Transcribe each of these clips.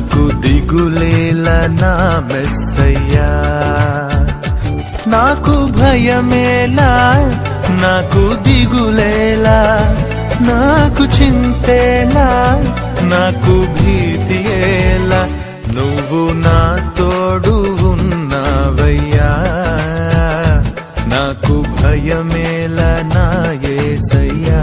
నాకు దిగులేల నా మెస్సయ్యా. నాకు భయమేలా నాకు దిగులేలా నాకు చింతేలా నాకు భీతి ఎలా నువ్వు నా తోడు ఉన్నావయ్యా. నాకు భయమేలా నా ఏసయ్యా.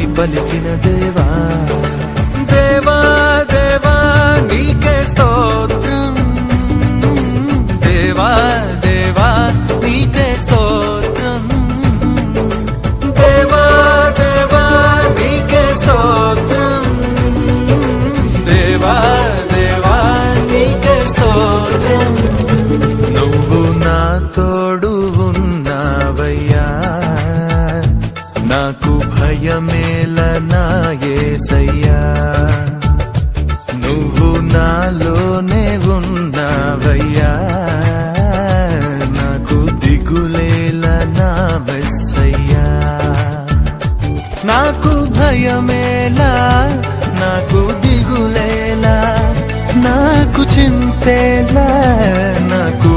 అని పలికిన దేవా. దేవా దేవా నీకే స్తోత్రం. దేవా దేవా నీకే స్తోత్రం. దేవా దేవా నీకే స్తోత్రం. దేవా దేవా నీకే స్తోత్రం. నువ్వు నా తోడు ఉన్నావయ్యా. నాకు భయమేల నా నువ్వు నాలోనే ఉన్నావయ్యా. నాకు దిగులేల నా మెస్సయ్యా నాకు భయమేలా నాకు దిగులేలా నాకు చింతేలా నాకు